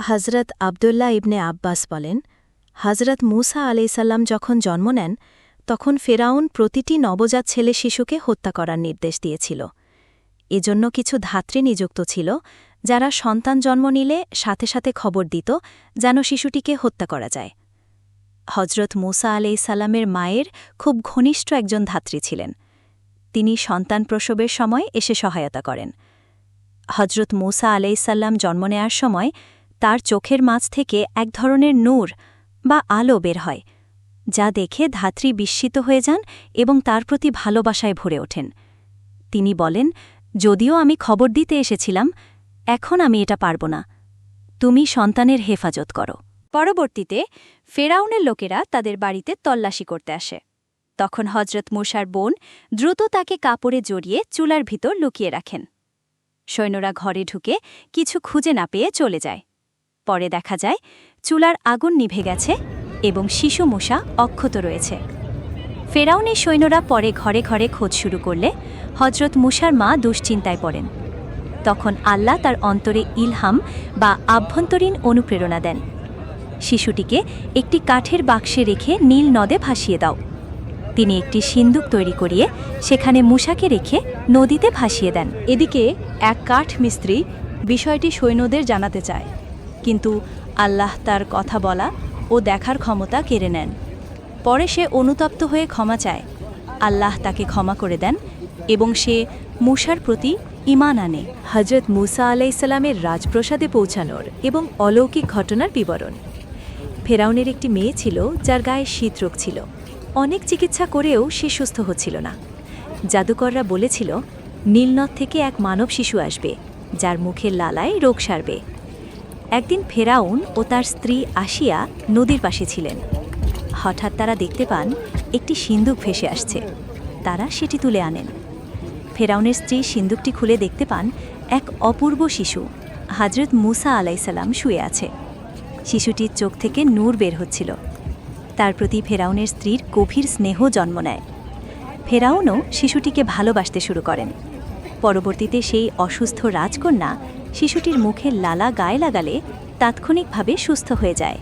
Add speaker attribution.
Speaker 1: হজরত আবদুল্লাহ ইবনে আব্বাস বলেন হজরত মুসা আলাইসাল্লাম যখন জন্ম নেন, তখন ফেরাউন প্রতিটি নবজাত ছেলে শিশুকে হত্যা করার নির্দেশ দিয়েছিল। এজন্য কিছু ধাত্রী নিযুক্ত ছিল, যারা সন্তান জন্ম নিলে সাথে সাথে খবর দিত যেন শিশুটিকে হত্যা করা যায়। হজরত মুসা আলাইসাল্লামের মায়ের খুব ঘনিষ্ঠ একজন ধাত্রী ছিলেন। তিনি সন্তান প্রসবের সময় এসে সহায়তা করেন। হজরত মুসা আলাইসাল্লাম জন্ম নেয়ার সময় তার চোখের মাঝ থেকে এক ধরনের নূর বা আলো বের হয়, যা দেখে ধাত্রী বিস্মিত হয়ে যান এবং তার প্রতি ভালোবাসায় ভরে ওঠেন। তিনি বলেন, যদিও আমি খবর দিতে এসেছিলাম, এখন আমি এটা পারব না। তুমি সন্তানের হেফাজত করো। পরবর্তীতে ফেরাউনের লোকেরা তাদের বাড়িতে তল্লাশি করতে আসে। তখন হজরত মুসার বোন দ্রুত তাকে কাপড়ে জড়িয়ে চুলার ভিতর লুকিয়ে রাখেন। সৈন্যরা ঘরে ঢুকে কিছু খুঁজে না পেয়ে চলে যায়। পরে দেখা যায়, চুলার আগুন নিভে গেছে এবং শিশু মূষা অক্ষত রয়েছে। ফেরাউনের সৈন্যরা পরে ঘরে ঘরে খোঁজ শুরু করলে হজরত মুসার মা দুশ্চিন্তায় পড়েন। তখন আল্লাহ তার অন্তরে ইলহাম বা আভ্যন্তরীণ অনুপ্রেরণা দেন। শিশুটিকে একটি কাঠের বাক্সে রেখে নীল নদে ভাসিয়ে দাও। তিনি একটি সিন্দুক তৈরি করিয়ে সেখানে মুসাকে রেখে নদীতে ভাসিয়ে দেন।
Speaker 2: এদিকে এক কাঠ মিস্ত্রি বিষয়টি সৈন্যদের জানাতে চায়। কিন্তু আল্লাহ তার কথা বলা ও দেখার ক্ষমতা কেড়ে নেন। পরে সে অনুতপ্ত হয়ে ক্ষমা চায়। আল্লাহ তাকে ক্ষমা করে দেন এবং সে মুসার প্রতি ইমান আনে।
Speaker 1: হজরত মুসা আলাইসাল্লামের রাজপ্রসাদে পৌঁছানোর এবং অলৌকিক ঘটনার বিবরণ। ফেরাউনের একটি মেয়ে ছিল যার গায়ে শীতরোগ ছিল। অনেক চিকিৎসা করেও সে সুস্থ হচ্ছিল না। জাদুকররা বলেছিল, নীলনদ থেকে এক মানব শিশু আসবে, যার মুখের লালায় রোগ সারবে। একদিন ফেরাউন ও তার স্ত্রী আসিয়া নদীর পাশে ছিলেন। হঠাৎ তারা দেখতে পান একটি সিন্দুক ভেসে আসছে। তারা সেটি তুলে আনেন। ফেরাউনের স্ত্রী সিন্দুকটি খুলে দেখতে পান এক অপূর্ব শিশু হাজরত মুসা আলাইসাল্লাম শুয়ে আছে। শিশুটির চোখ থেকে নূর বের হচ্ছিল। তার প্রতি ফেরাউনের স্ত্রীর গভীর স্নেহ জন্ম নেয়। ফেরাউনও শিশুটিকে ভালোবাসতে শুরু করেন। পরবর্তীতে সেই অসুস্থ রাজকন্যা শিশুটির মুখে লালা গায়ে লাগালে তাৎক্ষণিকভাবে সুস্থ হয়ে যায়।